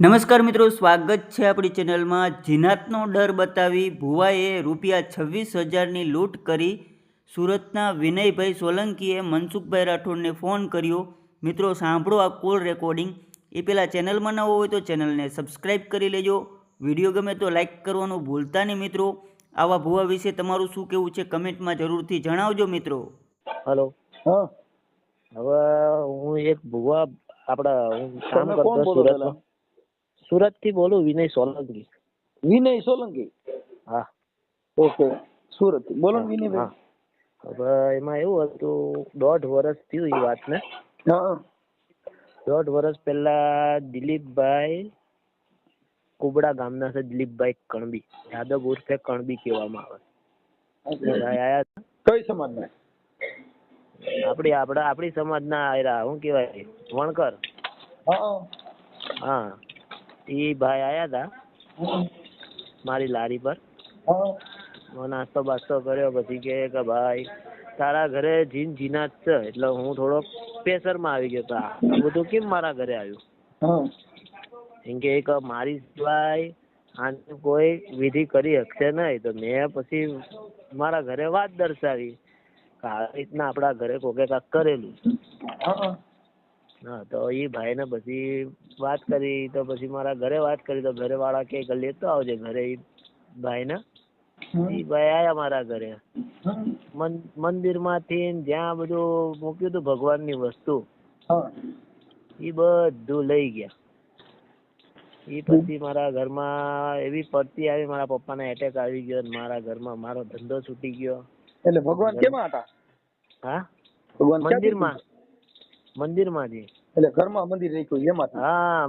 નમસ્કાર મિત્રો સ્વાગત છે આપણી ચેનલમાં. જીનાતનો ડર બતાવી ભુવાએ રૂપિયા છવ્વીસ હજારની લૂંટ કરી સુરતના વિનયભાઈ સોલંકીએ મનસુખભાઈ રાઠોડને ફોન કર્યો. મિત્રો સાંભળો આ કોલ રેકોર્ડિંગ. એ પહેલાં ચેનલમાં ન હોય તો ચેનલને સબસ્ક્રાઈબ કરી લેજો. વીડિયો ગમે તો લાઈક કરવાનું ભૂલતા નહીં મિત્રો. આવા ભુવા વિશે તમારું શું કહેવું છે કમેન્ટમાં જરૂરથી જણાવજો મિત્રો. હલો. હા. હવે હું એક ભુવા આપણા હું કામ કરતો બોલો સુરતથી બોલું વિનય સોલંકી. વિનય સોલંકી? હા. ઓકે. સુરત બોલો ને હવે એમાં એવું હતું દોઢ વર્ષ થયું એ વાતને. દોઢ વર્ષ પહેલા દિલીપભાઈ કુબડા ગામના છે દિલીપભાઈ કણબી. યાદવ ઉર્ફે કણબી કહેવામાં આવે. કઈ સમાજના? આપડી આપડા આપડી સમાજના આયરા શું કહેવાય? વણકર. હા. એ ભાઈ આયા હતા મારી લારી પર. નાસ્તો બાસ્તો કર્યો પછી કે ભાઈ તારા ઘરે જીન જીનાત છે એટલે હું થોડોક પ્રેશરમાં આવી ગયો હતો આ. બધું કેમ મારા ઘરે આવ્યું? કેમ કે એક મારી સિવાય આને કોઈ વિધિ કરી શકશે નહીં તો મેં પછી મારા ઘરે વાત દર્શાવી. આવી રીતના આપણા ઘરે કોકે કાંક કરેલું. હા તો એ ભાઈને પછી વાત કરી તો પછી મારા ઘરે વાત કરી તો ઘરે વાળા કે લેતો આવજે ઘરે એ ભાઈને. એ ભાઈ આયા મારા ઘરે. મંદિરમાંથી જ્યાં બધું મૂક્યું હતું ભગવાનની વસ્તુ એ બધું લઈ ગયા. એ પછી મારા ઘરમાં એવી પડતી આવી મારા પપ્પાને એટેક આવી ગયો ને મારા ઘરમાં મારો ધંધો છૂટી ગયો. એટલે ભગવાન કેમાં હતા? હા? મંદિરમાં. મંદિરમાંથી એટલે ઘરમાં મંદિર રાખ્યું એમાં હા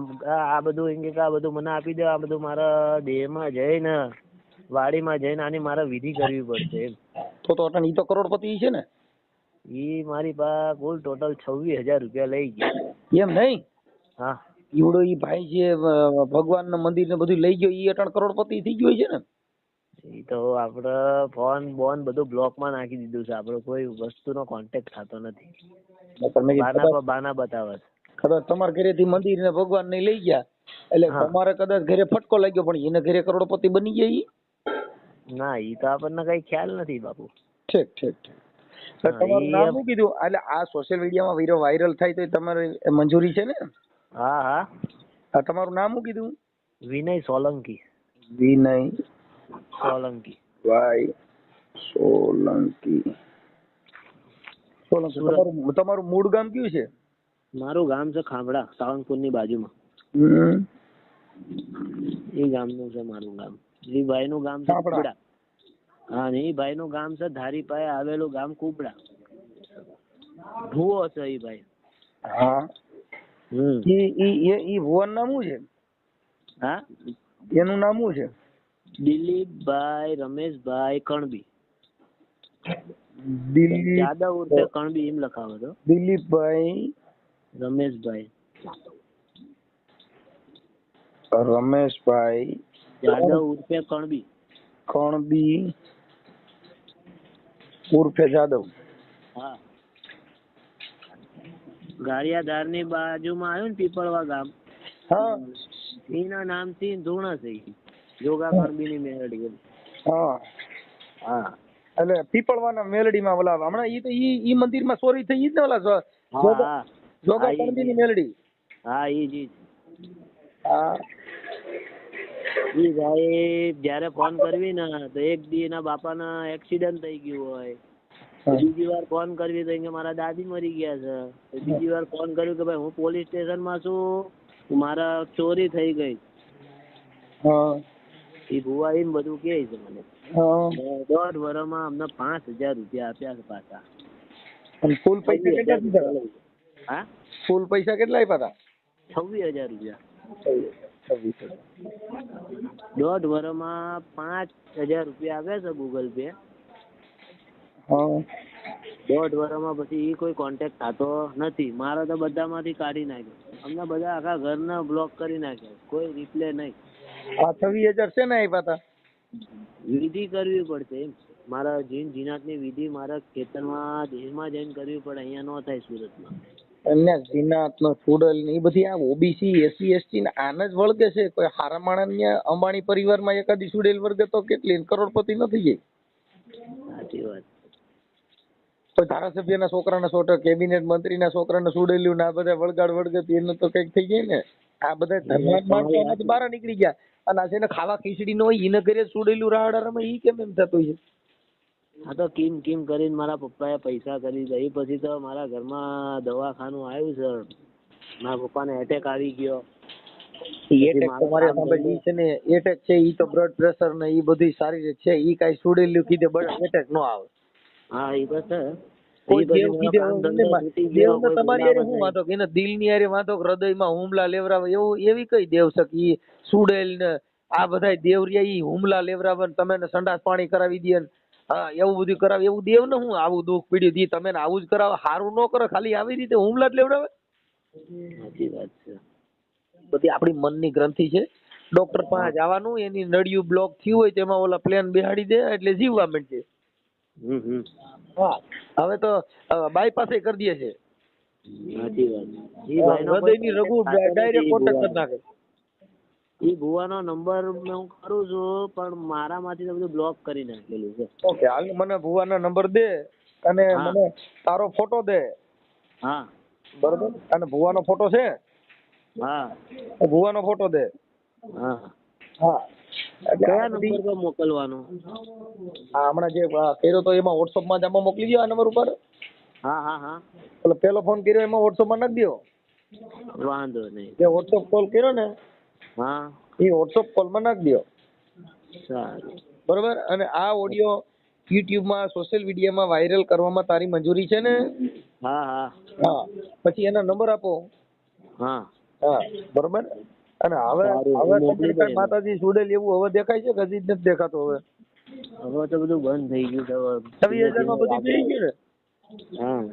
આ બધું એમ કે આ બધું મને આપી દે આ બધું મારા દેહમાં જઈને વાડીમાં જઈને આની મારે વિધિ કરવી પડશે તો તો અટણ ઈ તો કરોડપતિ છે ને? ઈ મારી પાસે કુલ ટોટલ છવ્વીસ હજાર રૂપિયા લઈ ગયા. એમ નહીં? હા. ઈવડો ઈ ભાઈ જે ભગવાન ના મંદિર ને બધું લઈ ગયો ઈ અટણ કરોડપતિ થઈ ગયો છે ને? એ તો આપણે ફોન બોન બધું બ્લોકમાં નાખી દીધું છે આપણો કોઈ વસ્તુનો કોન્ટેક્ટ થતો નથી. બાના બતાવે કદાચ તમારા ઘરેથી મંદિર ને ભગવાન ને લઈ ગયા એટલે તમારે કદાચ ઘરે ફટકો લાગ્યો પણ એને ઘરે કરોડપતિ બની ગયા ઈ? ના ઈ તો આપણને કઈ ખ્યાલ નથી બાપુ. ઠીક ઠીક ઠીક. તમારું નામ શું કીધું? એટલે આ સોશિયલ મીડિયામાં વીડિયો વાયરલ થાય તો તમારી મંજૂરી છે ને? હા હા. તમારું નામ શું કીધું? વિનય સોલંકી. વિનય. સોલંકી. ભાઈ સોલંકી. સોલંકી તમારું તમારું મૂળ ગામ કયું છે? મારું ગામ છે ખાંભડા સાવંગપુરની બાજુમાં. હમ. એ ગામનું છે મારું ગામ. એ ભાઈનું ગામ છે ખાંભડા. કુબડા. હા એ ભાઈ નું ગામ છે ધારી પાસે આવેલું ગામ કુબડા. ભૂવો છે એ ભાઈ. હા. હમ. ઈ ઈ ભુવન નામ શું છે? હા? એનું નામ શું છે? દિલીપભાઈ રમેશભાઈ કણબી. દિલીપ યાદવ ઉર્ફે કણબી એમ લખાવો તો દિલીપભાઈ રમેશભાઈ. રમેશભાઈ યાદવ ઉર્ફે કણબી. કણબી ઉર્ફે જાદવ. હા. ગારિયાધારની બાજુમાં આવ્યું ને પીપળવા ગામ. હા. એના નામથી ધૂણા થઈ ગઈ જોગા કરબી ની મેળડી. હા. હા. એટલે પીપળવાના મેલડીમાં ઓલા હમણાં ઈ તો ઈ ઈ મંદિરમાં ચોરી થઈ ઈ જ ને ઓલા જોગા. કણબીની મેલડી. હા ઈ જ હા. ઈ ભાઈ જ્યારે ફોન કરવી ને તો એક દી એના બાપાના એક્સિડન્ટ થઈ ગયું હોય. બીજી વાર ફોન કરવી તો કે મારા દાદી મરી ગયા છે. તો બીજી વાર ફોન કર્યું કે ભાઈ હું પોલીસ સ્ટેશનમાં છું મારા ચોરી થઈ ગઈ. એ ભુવા એમ બધું કહે છે મને. ને દોઢ વર્ષમાં અમને પાંચ હજાર રૂપિયા આપ્યા છે પાછા. ફૂલ પૈસા કેટલા દીધા હા? ફૂલ પૈસા કેટલા આપ્યા છવ્વીસ હજાર રૂપિયા. હતા છવ્વીસ હજાર. દોઢ વર્ષમાં પાંચ હજાર રૂપિયા આવ્યા છે ગૂગલ પે દોઢ વર્ષમાં પછી એ કોઈ કોન્ટેક્ટ થતો નથી. મારા તો બધામાંથી કાઢી નાખ્યો. અમને બધા આખા ઘરના બ્લોક કરી નાખ્યા. કોઈ રિપ્લે નહીં. આ છવ્વીસ હજાર છે ને આપ્યા હતા? વિધિ કરવી પડશે મારા જીન જીનાતની વિધિ મારા ખેતરમાં દેશમાં જઈને કરવી પડે. અહીંયા ન થાય સુરતમાં. અને જીનાત નો ફૂડલ ને એ બધી આ ઓબીસી એસસી એસટી ને આને જ વળગે છે. કોઈ હારા માણસ ને અંબાણી પરિવારમાં એકાદી સુડેલ વર્ગે તો કેટલી? ને કરોડપતિ નથી ગઈ સાચી વાત. કોઈ ધારાસભ્યના છોકરાના સોટર કેબિનેટ મંત્રીના છોકરાને સુડેલ્યું ને બધા વળગાડ વળગતી એનું તો કંઈક થઈ જાય ને. આ બધા આમાંથી બહાર નીકળી ગયા. અને આ ખાવા ખીચડી નો એને ઘરે સુડેલું રાહડા રમે ઈ કેમ એમ થતું છે? આ તો કિમ કિમ કરીને મારા પપ્પાએ પૈસા કરી દઈ પછી તો મારા ઘરમાં દવાખાનું આવ્યું છે. મારા પપ્પાને એટેક આવી ગયો. એટેક તો સાંભળે ઈ છે ને એટેક છે ઈ તો બ્લડ પ્રેશર ને ઈ બધી સારી રીતે છે. ઈ કઈ સુડેલું કીધે બસ એટેક નો આવે. હા એ છે. કોઈ દેવ તમારી શું વાંધો વાંધો હૃદયમાં હુમલા લેવરાવે એવું એવી કઈ દેવ સુડેલ ને આ ઈ હુમલા લેવરાવે તમે સંડાસ પાણી કરાવી દે હા એવું બધું કરાવે. એવું દેવ ને હું આવું દુઃખ પીડ્યું દી તમે આવું જ કરાવે. સારું ન કરો ખાલી આવી રીતે હુમલા જ લેવડાવે? સાચી વાત છે. બધી આપણી મનની ગ્રંથિ છે. ડોક્ટર પાસે જવાનું એની નળિયું બ્લોક થયું હોય તેમાં ઓલા પ્લેન બેહાડી દે એટલે જીવવા માંડશે હમ હમ. હા. હવે તો બાયપાસ કરી દે છે. હૃદયની રઘુ ડાયરેક્ટ કોન્ટેક્ટ કરી નાખે. ઈ ભુવાનો નંબર હું કરું છું પણ મારામાંથી તો બધું બ્લોક કરી નાખેલું છે. ઓકે હાલ મને ભુવાના નંબર દે અને મને તારો ફોટો દે. હા. બરોબર? અને ભુવાનો ફોટો છે? હા. ભુવાનો ફોટો દે. હા. હા. કયા નંબર પર મોકલવાનો? આ હમણાં જે કર્યો તો એમાં WhatsApp માં જ આમાં મોકલી દો આ નંબર ઉપર. હા હા હા. પેલો પેલો ફોન કર્યો એમાં WhatsApp માં નાખી દો વાંધો નહીં. જે WhatsApp કોલ કર્યો ને હા. એ WhatsApp કોલમાં નાખી દો સારું. બરોબર? અને આ ઓડિયો યુટ્યુબમાં સોશિયલ મીડિયામાં વાયરલ કરવામાં તારી મંજૂરી છે ને? હા હા. હા. પછી એના નંબર આપો. હા. હા. બરોબર? અને હવે હવે. માતાજી સુડેલ એવું હવે દેખાય છે કે હજી જ નથી દેખાતો હવે? હવે તો બધું બંધ થઈ ગયું છે. છવ્વીસ હજારમાં બધું થઈ ગયું ને? હા.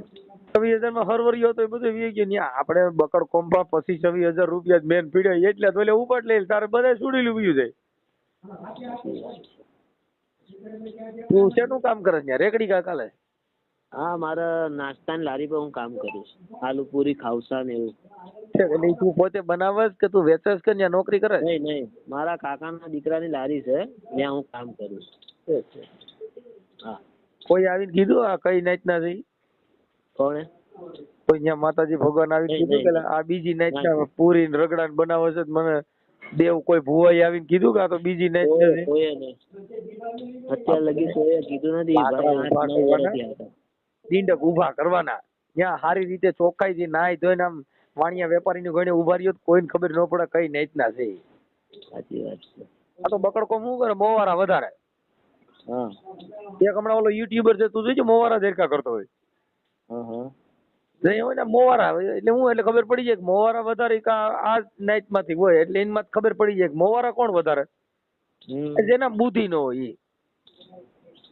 છવ્વીસ હજારમાં હરવરી હતો એ બધું વી ગયું. ન્યા આપણે બકડ કોમ્પા પછી છવ્વીસ હજાર રૂપિયા મેન પીડ્યા એટલે તો એટલે ઉપાડ લે. તારે બધા સુડેલું વીયું જાય. તું શેનું કામ કરે છે રેકડી કા કાલે? હા મારે નાસ્તાની લારી પર હું કામ કરું છું આલુ પૂરી ખાવસા ને એવું. એટલે તું પોતે બનાવસ કે તું વેચસ કે ત્યાં નોકરી કરે નહીં નહીં. મારા કાકાના દીકરાની લારી છે ત્યાં હું કામ કરું છું. હા. કોઈ આવીને કીધું આ કઈ નાઈટ ના થઈ કોણે? કોઈ ત્યાં માતાજી ભગવાન આવીને કીધું કે આ બીજી નાઈટ ના પૂરી ને. રગડા ને બનાવે છે મને દેવ કોઈ ભુવાઈ આવીને કીધું કે આ તો બીજી નાઈટ અત્યાર લગી કોઈએ કીધું નથી બાકડા ઊભા કરવાના. દીંડક ત્યાં સારી રીતે ચોખ્ખાઈથી નાય ધોઈને આમ વાણિયા વેપારીની ઘણી ઊભા રહ્યો કોઈને ખબર ન પડે કઈ નાઈટ ના છે. સાચી વાત છે. આ તો બકડકો શું કરે? મોવારા વધારે. હા. એક હમણાં ઓલો યુટ્યુબર છે તું જોઈજો મોવારા દેરકા કરતો હોય. હા હા. હોય ને મોવારા. એટલે હું એટલે ખબર પડી જાય કે મોવારા વધારે કા આ નાઈટમાંથી હોય. એટલે એમાં ખબર પડી જાય કે મોવારા કોણ વધારે? જેના બુદ્ધિ નો હોય ઈ.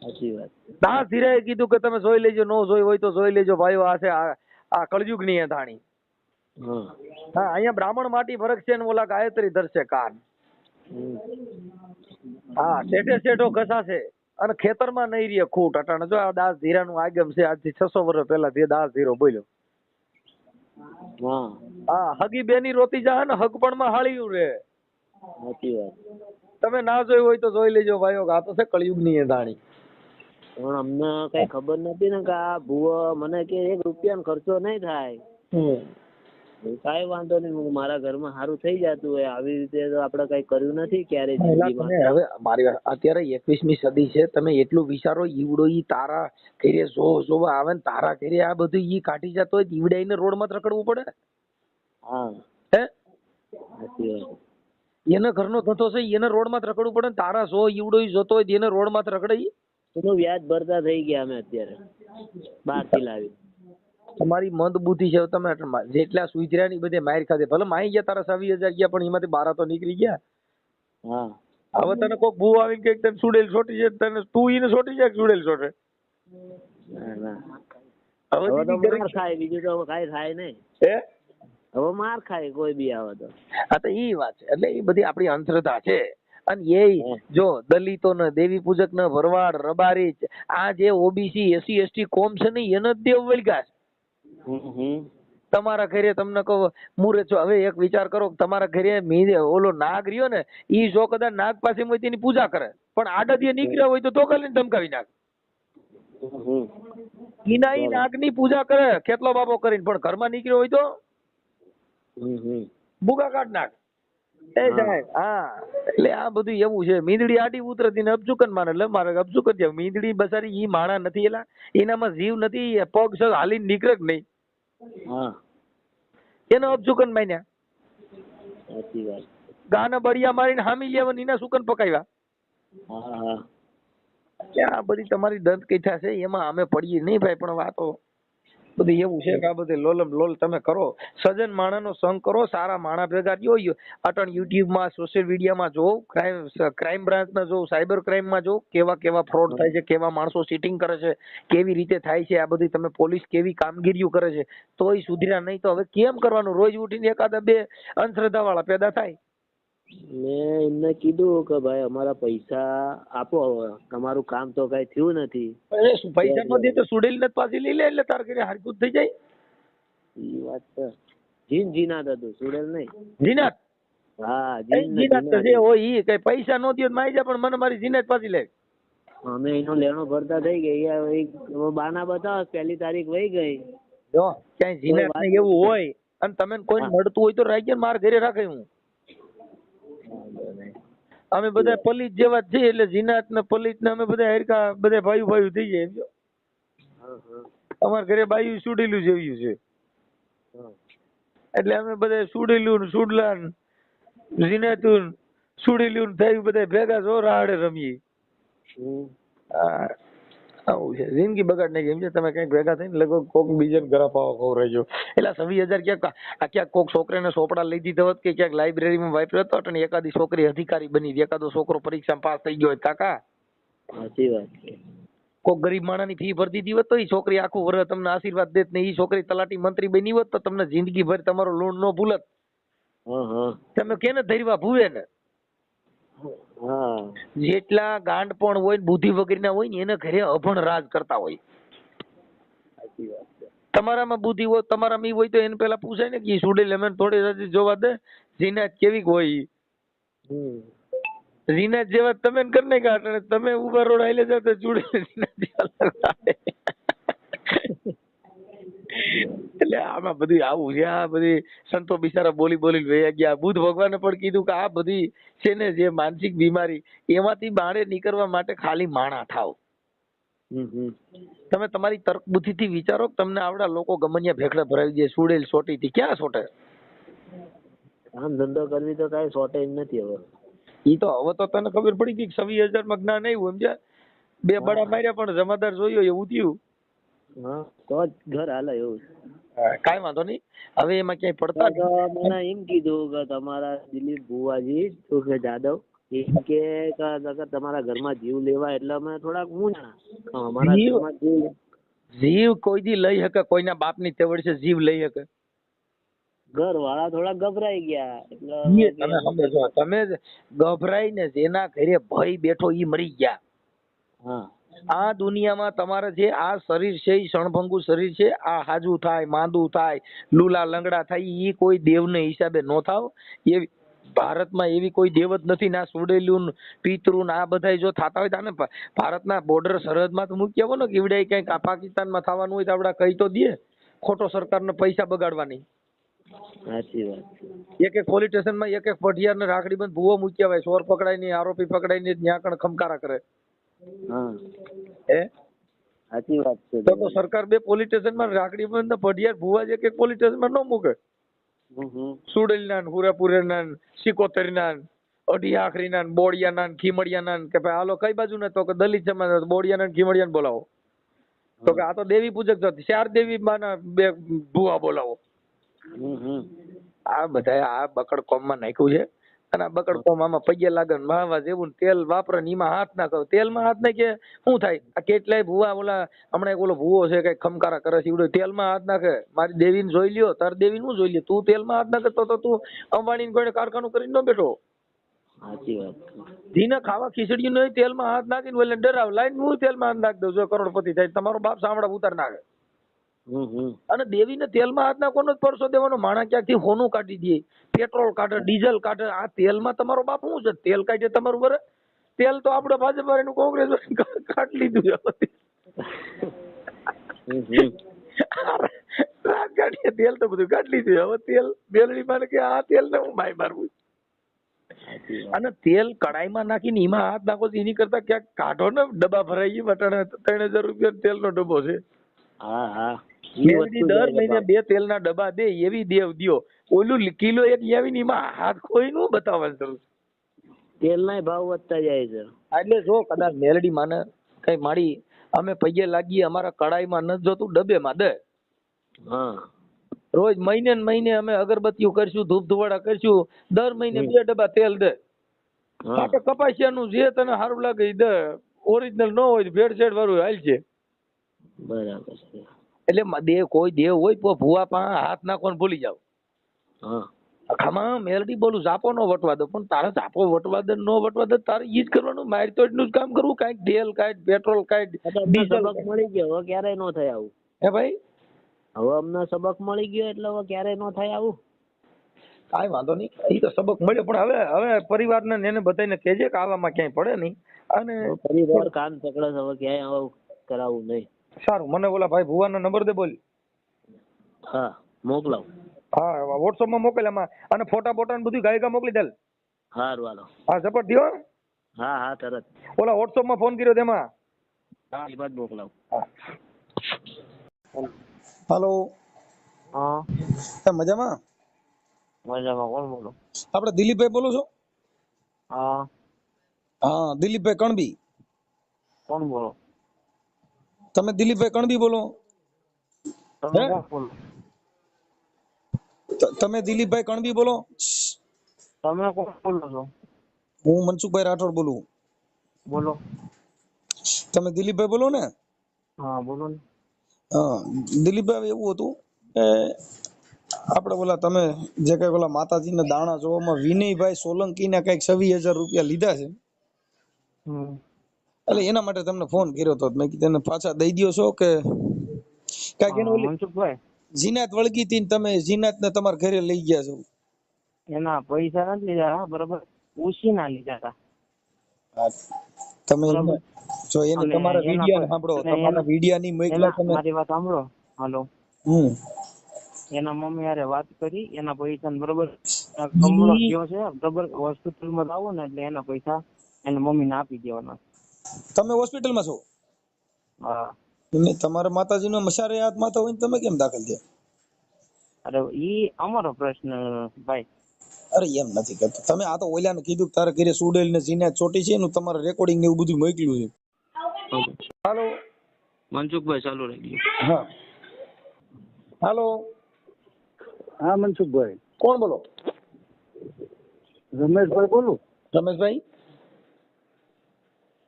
સાચી વાત. દાસ ધીરાએ કીધું કે તમે જોઈ લેજો નો જોઈ હોય તો જોઈ લેજો ભાઈઓ આ છે આ કળયુગની અથાણી હા અહીંયા બ્રાહ્મણ માટી ફરક છે ને ઓલા ગાયત્રી ધરશે કાન. હા શેઠે શેઠો ઘસાશે અને ખેતરમાં નહીં રહે ખૂટ અટાણે. જો આ દાસ ધીરાનું આગમ છે આજથી છસો વર્ષ પહેલા જે દાસ ધીરો બોલ્યો. હા. હગી બેની રોતી જા ને હગપણમાં હાળ્યું રે તમે ના જોઈ હોય તો જોઈ લેજો ભાઈઓ આ તો છે કળિયુગની એ ધાણી. પણ અમને કઈ ખબર નથી ને કે આ ભૂવો મને કે એક રૂપિયાનો ખર્ચો નહીં થાય. કઈ વાંધો નહીં હું મારા ઘરમાં સારું થઈ જતું હોય. આવી રીતે તો આપણે કઈ કર્યું નથી ક્યારે હવે મારી વાત અત્યારે એકવીસમી સદી છે તમે એટલું વિચારો ઈવડો ઈ તારા કરીએ જો જો આવે ને તારા કરીએ આ બધું ઈ કાઢી જતો હોય ઈવડાઈને રોડમાં રખડવું પડે. હા. હે? એના ઘરનો ધંધો છે એને રોડમાં રખડવું પડે ને તારા સો ઈવડો ઈ જોતો હોય એને રોડમાં રખડે? એનું વ્યાજ ભરતા થઈ ગયા અમે અત્યારે બહારથી લાવી તમારી મંદ બુદ્ધિ છે તમે જેટલા સુધર્યા ની બધે માર ખાધે. ભલે માઈ ગયા તારા સવી હજાર ગયા પણ એમાંથી બારા તો નીકળી ગયા. હા. હવે તને કોક ભૂ આવીને કે તને સુડેલ છોટી છે તને તું ઈને છોટી જાય સુડેલ છોટે? હવે હવે તો માર ખાય બીજું તો કાંઈ થાય નહીં. હે? હવે માર ખાય કોઈ બી આવે તો. આ તો ઈ વાત છે. એટલે એ બધી આપણી અંધશ્રદ્ધા છે. અને એ જો દલિતો ને દેવી પૂજક ને ભરવાડ રબારી આ જે ઓબીસી એસસી એસટી કોમ છે ને એને જ દેવ હમ તમારા ઘરે તમને કહો મુરે છો હવે એક વિચાર કરો તમારા ઘરે ઓલો નાગ રહ્યો ને ઈ જો કદાચ નાગ પાસે હોય તેની પૂજા કરે પણ આડદીએ નીકળ્યા હોય તો ધોકા લઈને ધમકાવી નાખ. નાગ ઈના ઈ નાગની પૂજા કરે કેટલો બાબો કરીને પણ ઘરમાં નીકળ્યો હોય તો હમ કાઢ નાખ. એ. સાહેબ હા. એટલે આ બધું એવું છે. મીંદડી આડી ઉતરતી ને અબજુકન માને એટલે મારે અબજુકન છે મીંદડી બસારી ઈ માણા નથી એલા. એનામાં જીવ નથી પગ છે હાલી નીકળે જ નહીં. એનો અબજુકન માન્યા. સાચી વાત. ગાના બળિયા મારીને હામી લેવાની એના સુકન પકાવ્યા હા હા. આ બધી તમારી દંત કથા છે એમાં અમે પડીએ નહીં ભાઈ પણ વાતો બધી એવું છે કે આ બધે લોલમ લોલ તમે કરો. સજન માણાનો સંગ કરો, સારા માણા ભેગા યો, અટણ યુટ્યુબમાં સોશિયલ મીડિયામાં જોવ ક્રાઇમ ક્રાઇમ બ્રાન્ચના જોવ સાયબર ક્રાઇમમાં જોવ, કેવા કેવા ફ્રોડ થાય છે, કેવા માણસો ચીટિંગ કરે છે, કેવી રીતે થાય છે, આ બધી તમે પોલીસ કેવી કામગીરીઓ કરે છે, તોય સુધર્યા નહીં તો હવે કેમ કરવાનું? રોજ ઉઠીને એકાદા બે અંધશ્રદ્ધા વાળા પેદા થાય? મેં એમને કીધું કે ભાઈ અમારા પૈસા આપો હવે. તમારું કામ તો કઈ થયું નથી. અરે શું પૈસા ન દે તો સુડેલ ને પાછી લઈ લે એટલે તાર કરી હારકુત થઈ જાય? ઈ વાત છે. જીન જીનાત હતું સુડેલ નહીં. જીનાત? હા જીનાત તો. જે હોય ઈ કઈ પૈસા નો દે માઈ જા પણ મને મારી જીનાત પાછી લે. અમે એનો લેણો ભરતા થઈ ગઈ. બાના બતાવ પહેલી તારીખ વહી ગઈ. જો ક્યાંય જીનાત ને એવું હોય. અને તમે કોઈ મળતું હોય તો રાખીએ મારા ઘરે રાખે હું. અમે બધા પલિત જેવા જ છીએ એટલે જીનાત ને પલિત ને અમે બધા હરકા બધા ભાઈ ભાઈ થઈ જાય સમજો અમારા ઘરે બાયું સુડેલું જેવું છે. એટલે અમે બધા સુડેલું સુડલા જીનાતું સુડેલું થયું બધા ભેગા જો આડે રમીએ. હા. આવું છે. જિંદગી બગાડ નાખી એમ છે. તમે કંઈક ભેગા થઈને લગભગ કોક બીજાને ઘરા પાવા ખવડાવજો એટલે સવી હજાર ક્યાંક આ ક્યાંક કોક છોકરાને સોપડા લઈ દીધો હોત કે ક્યાંક લાઇબ્રેરીમાં વાપર્યો હતો અને એકાદી છોકરી અધિકારી બની એકાદો છોકરો પરીક્ષામાં પાસ થઈ ગયો હોય કાકા? સાચી વાત છે. કોક ગરીબ માણસની ફી ભરી દીધી હોત તો એ છોકરી આખું વર્ષ તમને આશીર્વાદ દેત ને એ છોકરી તલાટી મંત્રી બની હોત તો તમને જિંદગી ભર તમારો લોન નો ભૂલત. હા હા. તમે કેને ધૈર્વા ભૂવે ને જેટલા ગાંડ પણ હોય બુદ્ધિ બુદ્ધિ ના હોય ને એના ઘરે અભણ રાજ કરતા હોય. સાચી વાત તમારામાં બુદ્ધિ હોય તમારામાં ઈ હોય તો એને પેલા પૂછાય ને કે સુડે લે એમને થોડી સાથે જોવા દે ઝીનાત કેવી હોય ઝીનાત જેવા તમે કરી નાખ્યા એટલે તમે ઊભા રોડ આઈલે જાવ તો સુડેલ જીનાત જેવા લાગે. એટલે આમાં બધું આવું છે આ બધી સંતો બિચારા બોલી બોલી વયા ગયા. બુદ્ધ ભગવાને પણ કીધું કે આ બધી છે ને જે માનસિક બીમારી એમાંથી બહાર નીકળવા માટે ખાલી માણા થાવ તમે તમારી તર્ક બુદ્ધિથી વિચારો તમને આવડા લોકો ગમનિયા ભેખડા ભરાવી દે સુડેલ સોટીથી. ક્યાં સોટે? કામ ધંધો કરવી તો કઈ સોટે નથી હવે. ઈ તો હવે તો તને ખબર પડી ગઈ કે છવ્વીસ હજારમાં જ્ઞાન આવ્યું સમજ્યા? બે બડા માર્યા પણ જમાદાર જોયો એવું થયું. તો જ ઘર હાલે એવું. કાંઈ વાંધો નહીં. હવે એમાં ક્યાંય પડતા મને એમ કીધું કે તમારા દિલીપ ભુવાજી શું કે જાદવ? એમ કે તમારા ઘરમાં જીવ લેવા એટલે અમે થોડાક મૂંઝણા. અમારા ઘરમાં જીવ જીવ કોઈ દી લઈ શકે કોઈના બાપની તેવડ છે જીવ લઈ શકે. ઘર વાળા થોડા ગભરાઈ ગયા. એટલે તમે સમજો તમે ગભરાઈને જેના ઘરે ભય બેઠો ઈ મરી ગયા. હા. આ દુનિયામાં તમારે જે આ શરીર છે એ ક્ષણભંગુ શરીર છે આ હાજુ થાય માંદું થાય લુલા લંગડા થાય એ કોઈ દેવને હિસાબે નો થાવ. એ ભારતમાં એવી કોઈ દેવ જ નથી ના સુડેલું ને પિતૃ ના આ બધા જો થાતા હોય તો ભારતના બોર્ડર સરહદમાં તો મૂકી આવો ને કે ઈવડે ક્યાંક પાકિસ્તાનમાં થવાનું હોય તો આપડા કહી તો દે. ખોટો સરકારને પૈસા બગાડવાની. સાચી વાત એક એક પોલીસ સ્ટેશનમાં એક એક પઢિયાર ને રાખડી બંધ ભૂવો મૂક્યા હોય ચોર પકડાય નહીં આરોપી પકડાય નહીં ત્યાં કણ ખમકારા કરે. હા. સાચી વાત છે તો તો સરકાર બે પોલીસ સ્ટેશનમાં રાખડી બંધ ને પઢિયાર ભૂવા જ કે પોલીસ સ્ટેશનમાં ન મૂકે. સુડેલના ને હુરાપુરેના ને અઢી આખરીના ને બોડિયાના ને ખીમડિયાના ને કે ભાઈ હાલો કઈ બાજુ ને તો કે દલિત સમાજ બોડિયા બોડિયાના ખીમડિયા ખીમડિયાને બોલાવો. તો કે આ તો દેવી પૂજક હતી ચાર દેવી માના બે ભૂવા બોલાવો. આ બધા આ બકડ કોમમાં નાખ્યું છે. અને આ બકડ કોમ આમાં પગે લાગે ને વાહવા જેવું તેલ વાપરે ને એમાં હાથ નાખો તેલમાં હાથ નાખે શું થાય? આ કેટલાય ભૂવા ઓલા હમણાં એક ઓલો ભૂવો છે કઈ ખમકારા કરે છે એવડો તેલમાં હાથ નાખે. મારી દેવીને જોઈ લ્યો તાર દેવી નું જોઈ લ્યો? તું તેલમાં હાથ નાખે તો તો તું અંબાણી કોઈ કારખાનું કરીને ન બેઠો. સાચી વાત. ધીને ખાવા ખીચડી નહીં તેલમાં હાથ નાખીને ડરાવ. લાઈન હું તેલમાં હાથ નાખી દઉં જો કરોડપતિ થાય તમારો બાપ સાંભળા ઉતાર નાખે. અને દેવીને તેલમાં હાથ નાખવાનો જ પરસો દેવાનો. માણા ક્યાંકથી હોનું કાઢી દે પેટ્રોલ કાઢે ડીઝલ કાઢે આ તેલમાં તમારો બાપ શું છે? તેલ કાઢે તમારું બરે તેલ તો આપણે ભાજપ વાળાનું કોંગ્રેસ કાઢી લીધું છે. તેલ તો બધું કાઢી લીધું હવે તેલ બેલડી માં કે આ તેલ ને હું માય મારવું અને તેલ કડાઈમાં નાખીને એમાં હાથ નાખો એની કરતા ક્યાંક કાઢો ને ડબ્બા ભરાઈ વટાણે ત્રણ હજાર રૂપિયા તેલનો ડબ્બો છે. હા હા. દર મહિને બે બે તેલના ડબ્બા દે એવી દેવ દ્યો. ઓલું કિલો એક આવીને માં હાથ ખોઈને બતાવવાનું શરૂ છે? તેલનાય ભાવ વધતા જાય છે. એટલે જો કદાચ મેલડી માને કઈ માડી અમે પૈયે લાગીએ અમારા કડાઈમાં ન જોતું ડબ્બેમાં દે. હા. રોજ મહિને ને મહિને અમે અગરબત્તીઓ કરશું ધૂપ ધુવાડા કરશું દર મહિને બે ડબ્બા તેલ દે. કપાસિયા નું કપાસિયાનું જે તને સારું લાગે દે. ઓરિજિનલ ન હોય ભેળસેળ વાળું હાલ છે. બરાબર છે. એટલે દેવ કોઈ દેવ હોય તો ભૂવા પા હાથ નાખવાનું ભૂલી જાવ આખામાં મેલડી બોલું ઝાપો નો વટવા દો. પણ તારે ઝાપો વટવા દે નો વટવા દે તારે ઈ જ કરવાનું. મારી તો એટલું જ કામ કરવું કાંઈક તેલ કાંઈક પેટ્રોલ કાંઈક ડીઝલ. મળી ગયો હવે ક્યારેય નો થાય આવું. હે ભાઈ? હવે અમને સબક મળી ગયો એટલે હવે ક્યારેય નો થાય આવું. કાંઈ વાંધો નહીં. એ તો સબક મળ્યો પણ હવે હવે પરિવારને ને એને બધાને કહેજે કે આવામાં ક્યાંય પડે નહીં. અને પરિવાર કાન પકડે હવે ક્યાંય આવું કરાવવું નહીં. સારું મને ઓલા ભાઈ ભુવાનો નંબર દે બોલ. હા મોકલાવ. હા વોટ્સઅપમાં મોકલ એમાં અને ફોટા બોટા ને બધું ગાયકા મોકલી દે સારું હાલો. હા ઝપટ દ્યો હા? હા તરત. ઓલા વોટ્સઅપમાં ફોન કર્યો તેમાં. હા એ બાદ મોકલાવ. હાલો. હા. એ મજામાં? મજામાં કોણ બોલો. આપણે દિલીપભાઈ બોલો છો? હા. હા દિલીપભાઈ કણબી. કોણ બોલો? તમે દિલીપભાઈ કણબી બોલો. તમે બોલો? દિલીપભાઈ કણબી બોલો. તમે કોણ બોલો છો? હું મનસુખભાઈ રાઠોડ બોલું. બોલો. તમે દિલીપભાઈ બોલો ને? હા બોલો ને. હા દિલીપભાઈ એવું હતું કે આપણે ઓલા તમે જે કઈ ઓલા માતાજીના દાણા જોવામાં વિનયભાઈ સોલંકીના કંઈક છવ્વીસ હજાર રૂપિયા લીધા છે. હમ. એટલે એના માટે તમને ફોન કર્યો તો મેં કીધું એને પાછા દઈ દો છો કે કાંઈક એને ઓલી મનસુખભાઈ. જીનાત વળગી હતી તમે જીનાત ને તમારા ઘરે લઈ ગયા છો. એના પૈસા નથી લીધા બરાબર. ઉછીના લીધા હતા. તમે જો એને તમારા વિડિયા સાંભળો તમારા વિડિયા ની મોકલા તમે. મારી વાત સાંભળો. હાલો. હમ. એના મમ્મી યારે વાત કરી એના પૈસા બરોબર કમળો ગયો છે બરોબર હોસ્પિટલમાં આવો ને એટલે એના પૈસા એના મમ્મીને આપી દેવાના. તમે હોસ્પિટલમાં છો? હા. એમને તમારા માતાજીનો મસારે હાથ માથા હોય ને તમે કેમ દાખલ થયા? અરે ઈ અમારો પ્રશ્ન ભાઈ. અરે એમ નથી કરતો. તમે આ તો ઓલાને કીધું કે તારા ઘરે સુડેલ ને જીનાત ચોટી છે એનું તમારે રેકોર્ડિંગ ને એવું બધું મોકલ્યું છે. હાલો. મનસુખભાઈ ચાલુ રાખજો હા. હાલો. હા મનસુખભાઈ. કોણ બોલો? રમેશભાઈ બોલું? રમેશભાઈ?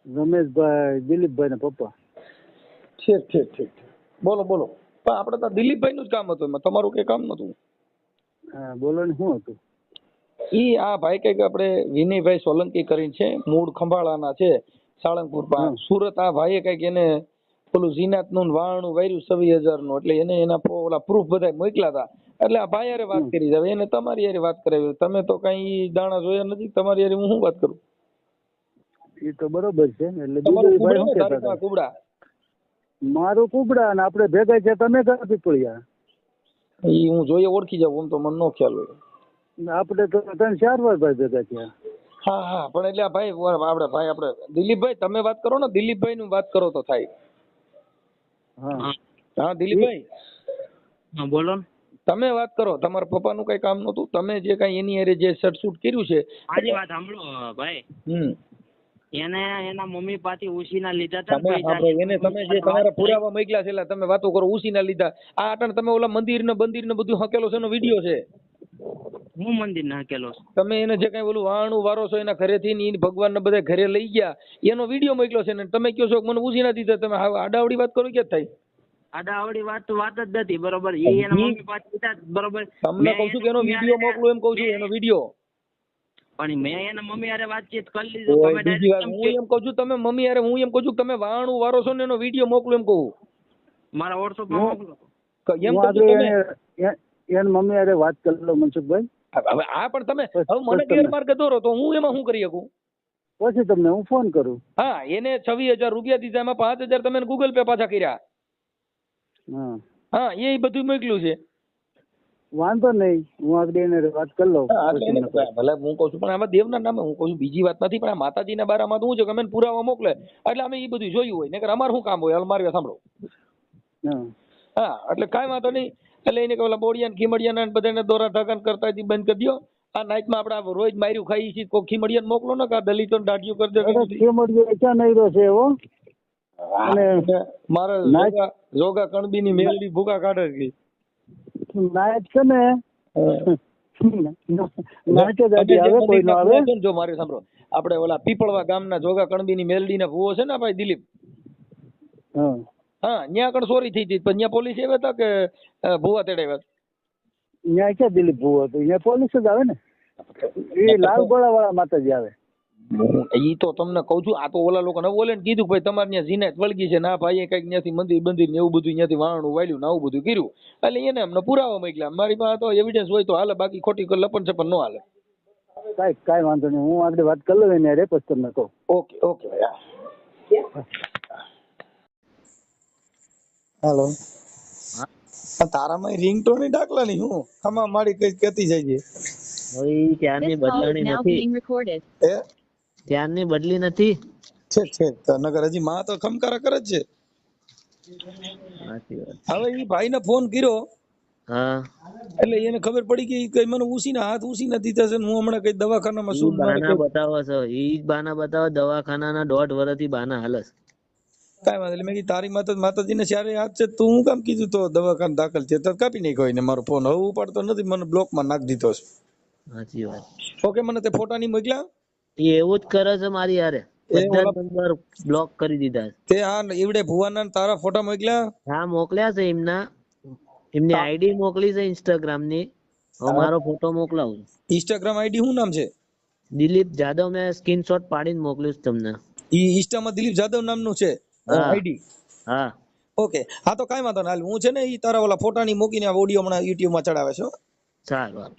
રમેશભાઈ દિલીપભાઈ ના પપ્પા ઠીક ઠીક ઠીક બોલો બોલો. પણ આપણે તો દિલીપભાઈ નું જ કામ હતું એમાં તમારું કઈ કામ નતું? હા બોલો ને શું હતું? ઈ આ ભાઈ કંઈક આપણે વિનયભાઈ સોલંકી કરીને છે મૂળ ખંભાળાના છે સાળંગપુર પાસે સુરત આ ભાઈએ કંઈક એને પેલું જીનાતનું વાણું વાર્યું છવ્વીસ હજારનું એટલે એને એના ઓલા પ્રૂફ બધા મોકલા હતા. એટલે આ ભાઈ હારે વાત કરી જાવ એને તમારી યારે વાત કરાવી. તમે તો કઈ દાણા જોયા નથી તમારી યારે હું શું વાત કરું? એ તો બરોબર છે એટલે દિલીપભાઈ કુબડા શું ને તારીખમાં કહેતા હતા? કુબડા? મારું કુબડા ને આપણે ભેગા છે તમે કયા પીપળિયા? એ હું જોઈએ ઓળખી જાવ હું તો મને નો ખ્યાલ હોય. આપણે તો ત્રણ ચાર વાર ભાઈ ભેગા થયા. હા હા પણ એટલે ભાઈ આપણે ભાઈ આપણે દિલીપભાઈ તમે વાત કરો ને દિલીપભાઈ નું વાત કરો તો થાય. હા. હા દિલીપભાઈ? હા બોલો ને. તમે વાત કરો તમારા પપ્પાનું કઈ કામ નતું તમે જે કઈ એની અરે જે શૂટ કર્યું છે? આજે વાત સાંભળો ભાઈ. હમ. એને એના મમ્મી પાથી ઉસીના લીધા હતા ને તમે સાંભળો, એને તમે જે તમારા પુરાવા મોકલ્યા છે તમે વાતો કરો ઉસીના લીધા. આ અટણ તમે ઓલા મંદિર ને બંદિર ને બધું હકેલો છે એનો વિડિયો છે? હું મંદિર નાખેલો છું? તમે એને જે કઈ ઓલું વાણું વારો છો એના ઘરેથી ને ભગવાન ને બધા ઘરે લઈ ગયા એનો વીડિયો મોકલ્યો છે ને તમે કહો છો કે મને ઉસીના દીધા તમે આડાવડી વાત કરો ક્યાં થાય આડાવડી વાત તો વાત જ નથી બરોબર. એ એના મમ્મી પાછી બરોબર. તમને કહું છું કે એનો વીડિયો મોકલું એમ કહું છું એનો વીડિયો. પણ મેં એના મમ્મી હારે વાતચીત કરી લીધું તમે બીજી હું એમ કહું છું તમે મમ્મી યારે હું એમ કહું છું તમે વાણું વારો છો ને એનો વીડિયો મોકલું એમ કહું. મારા વોટ્સઅપમાં મોકલો. એમ કહું તમે એન મમ્મી હારે વાત કરી લો મનસુખભાઈ. હવે આ પણ તમે હવે મને. ગેરમાર્ગે દોરો તો હું એમાં શું કરી શકું? પછી તમને હું ફોન કરું. હા એને છવ્વીસ હજાર રૂપિયા દીધા એમાં પાંચ હજાર તમે ગૂગલ પે પાછા કર્યા. હા. હા એ બધું મોકલ્યું છે. વાંધો નહીં હું આ એને વાત કરી લઉં. ભલે હું કહું છું પણ આમાં દેવના નામે હું કહું છું બીજી વાત નથી પણ આ માતાજીના બારામાં તો હું છે કે અમે પુરાવા મોકલે. એટલે અમે એ બધું જોયું હોય નકર અમારે શું કામ હોય અલમારી સાંભળો. હા. એટલે કાંઈ વાંધો નહીં એટલે એને કે ઓલા ખીમડિયા ને બધાને દોરા ધાકાન કરતા બંધ કરી દો આ નાઇટમાં આપણે રોજ માર્યું ખાઈ છીએ કોઈ ખીમડિયાને મોકલો ને કે દલિતો દાઢીઓ કરી દે ખીમડિયો ક્યાં નહીરો છે એવો? અને મારે જોગા કણબી ની મેલડી ભૂકા કાઢે છે. નાયક છે ને જ મારી સાંભળો. આપણે ઓલા પીપળવા ગામના જોગા કણબી ની મેલડી ના ભૂવો છે ને ભાઈ દિલીપ? હા. હા ત્યાં કણ ચોરી થઈ હતી પણ ત્યાં પોલીસ આવ્યા હતા કે ભૂવા તેડાવ્યા? અહીંયા ક્યાં દિલીપ ભૂવો હતો? અહીંયા પોલીસ જ આવે ને? એ લાલ ગોળા વાળા માતાજી આવે. ઈ તો તમને કહું છું આ તો ઓલા લોકોને બોલે ને કીધું ભાઈ તમારે ત્યાં જીનાત વળગી છે ના ભાઈ કંઈક ત્યાંથી મંદિર બંદિર ને એવું બધું ત્યાંથી વાણું વાળ્યું ને આવું બધું કર્યું. એટલે એને અમને પુરાવા મોકલ્યા મારી પાસે તો એવિડન્સ હોય તો હાલે બાકી ખોટી લપન છપન ન હાલે. કાંઈ કાંઈ વાંધો નહીં. હું આગળ વાત કરી લઉં એને હારે પછી તમને કહું. ઓકે ઓકે ભાઈ હા. હેલો. તારામાં રિંગટોન ડાકલા નહીં હું? આમાં મારી કઈ કેતી જાય છે? is બદલાણી નથી. ત્યારની બદલી નથી. છે છે. નગર હજી માં તો ખમકારા કરે જ છે. હવે ઈ ભાઈને ફોન કર્યો. હા. એટલે એને ખબર પડી કે કઈ મને ઉસીને હાથ ઉસી દીધા છે ને હું હમણાં કઈ દવાખાનામાં શું બાના બતાવો છો. ઈ જ બાના બતાવો દવાખાનાના દોઢ વર્ષથી બાના હાલસ. કાઈ વાંધો એટલે મેં કીધું તારી માતા માતાજીને સારી હાથ છે તું હું કામ કીધું તો દવાખાને દાખલ છે તો કાપી નાખ્યો એને મારો ફોન હવે ઉપાડતો નથી મને બ્લોકમાં નાખી દીધો છે. સાચી વાત. ઓકે મને તે ફોટા નહીં મોકલ્યા? એ એવું જ કરે છે મારી બધા નંબર બ્લોક કરી દીધા છે. તે ભુવાના તારા ફોટા મોકલ્યા? હા મોકલ્યા છે એમના. એમની આઈડી મોકલી છે ઇન્સ્ટાગ્રામની હવે મારો ફોટો મોકલાવું ઇન્સ્ટાગ્રામ આઈડી શું નામ છે? દિલીપ જાદવ મેં સ્ક્રીનશોટ પાડીને મોકલ્યું છે તમને. ઈ ઇન્સ્ટામાં દિલીપ જાદવ નામનું છે? આઈડી હા. ઓકે. હા તો કઈ વાંધો ના હાલ હું છે ને ઈ તારા ઓલા ફોટાની મૂકીને આ ઓડિયો હમણાં યુટ્યુબમાં ચડાવે છે સારું.